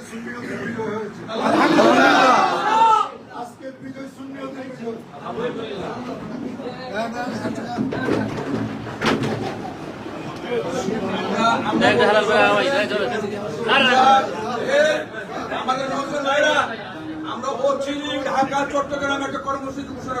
প্রতীক্ষার পরে সুন্নিয়তের বিজয় হয়েছে আজকে বিজয় সুন্নিয়তের বিজয় আমাদের নজর ভাইরা আমরা। বলছি ঢাকা চট্টগ্রামে একটা কর্মসূচি ঘোষণা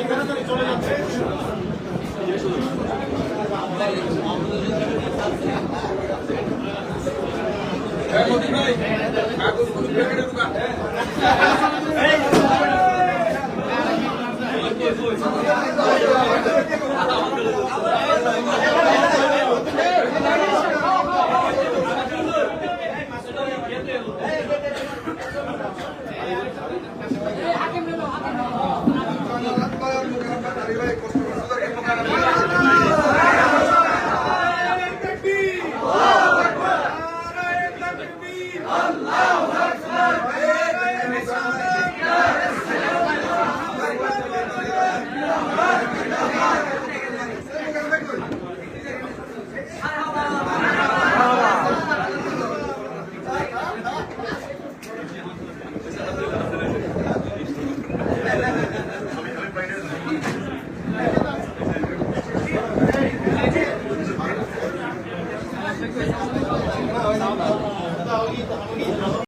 প্রথম ঢাকা Gracias.